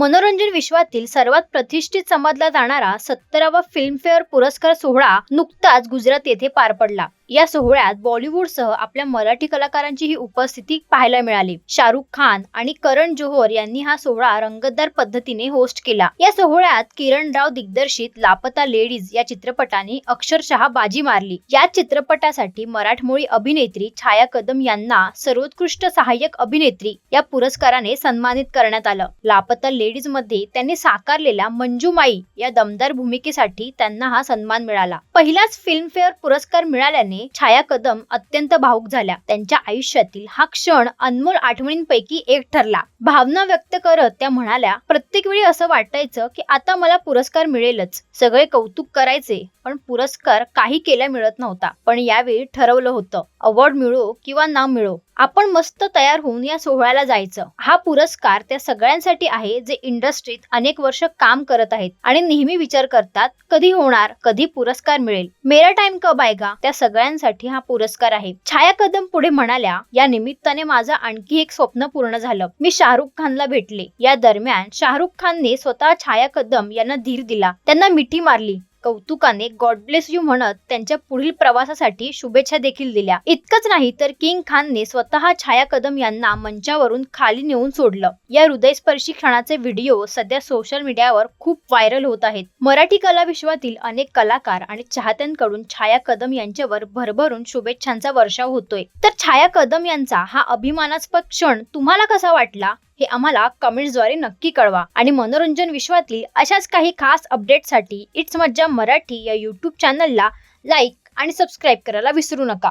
मनोरंजन विश्वातील सर्वात प्रतिष्ठित समजला जाणारा सत्तरावा फिल्मफेअर पुरस्कार सोहळा नुकताच गुजरात येथे पार पडला. या सोहळ्यात बॉलिवूडसह आपल्या मराठी कलाकारांची ही उपस्थिती पाहायला मिळाली. शाहरुख खान आणि करण जोहर यांनी हा सोहळा रंगतदार पद्धतीने होस्ट केला. या सोहळ्यात किरण राव दिग्दर्शित लापता लेडीज या चित्रपटाने अक्षरशः बाजी मारली. या चित्रपटासाठी मराठमोळी अभिनेत्री छाया कदम यांना सर्वोत्कृष्ट सहाय्यक अभिनेत्री या पुरस्काराने सन्मानित करण्यात आलं. लापता लेडीज मध्ये त्यांनी साकारलेल्या मंजूमाई या दमदार भूमिकेसाठी त्यांना हा सन्मान मिळाला. पहिलाच फिल्मफेअर पुरस्कार मिळाल्याने छाया कदम अत्यंत भावुक झाल्या. त्यांच्या आयुष्यातील हा क्षण अनमोल आठवणींपैकी एक ठरला. भावना व्यक्त करत त्या म्हणाल्या प्रत्येक वेळी असं वाटायचं की आता मला पुरस्कार मिळेलच. सगळे कौतुक करायचे पण पुरस्कार काही केल्या मिळत नव्हता. पण यावेळी ठरवलं होतं अवॉर्ड मिळो किंवा ना मिळो. आपण मस्त तयार होऊन या सोहळ्याला जायचं. हा पुरस्कार त्या सगळ्यांसाठी आहे जे इंडस्ट्रीत अनेक वर्ष काम करत आहेत आणि नेहमी विचार करतात कधी होणार कधी पुरस्कार मिळेल. मेरा टाइम कब आएगा त्या सगळ्यांसाठी हा पुरस्कार आहे. छाया कदम पुढे म्हणाल्या या निमित्ताने माझं आणखी एक स्वप्न पूर्ण झालं. मी शाहरुख खानला भेटले. या दरम्यान शाहरुख खानने स्वतः छाया कदम यांना धीर दिला. त्यांना मिठी मारली. कौतुकाने गॉड ब्लेस यू म्हणत त्यांच्या पुढील प्रवासासाठी शुभेच्छा देखील दिल्या. इतकंच नाही तर किंग खानने स्वतः छाया कदम यांना मंचावरून खाली नेऊन सोडलं. या हृदयस्पर्शी क्षणाचे व्हिडिओ सध्या सोशल मीडियावर खूप व्हायरल होत आहेत. मराठी कला विश्वातील अनेक कलाकार आणि चाहत्यांकडून छाया कदम यांच्यावर भरभरून शुभेच्छांचा वर्षाव होतोय. तर छाया कदम यांचा हा अभिमानास्पद क्षण तुम्हाला कसा वाटला? हे आम्हाला कमेंट्सद्वारे नक्की कळवा. आणि मनोरंजन विश्वातली अशाच काही खास अपडेटसाठी इट्स मज्जा मराठी या यूट्यूब चॅनलला लाईक आणि सबस्क्राईब करायला विसरू नका.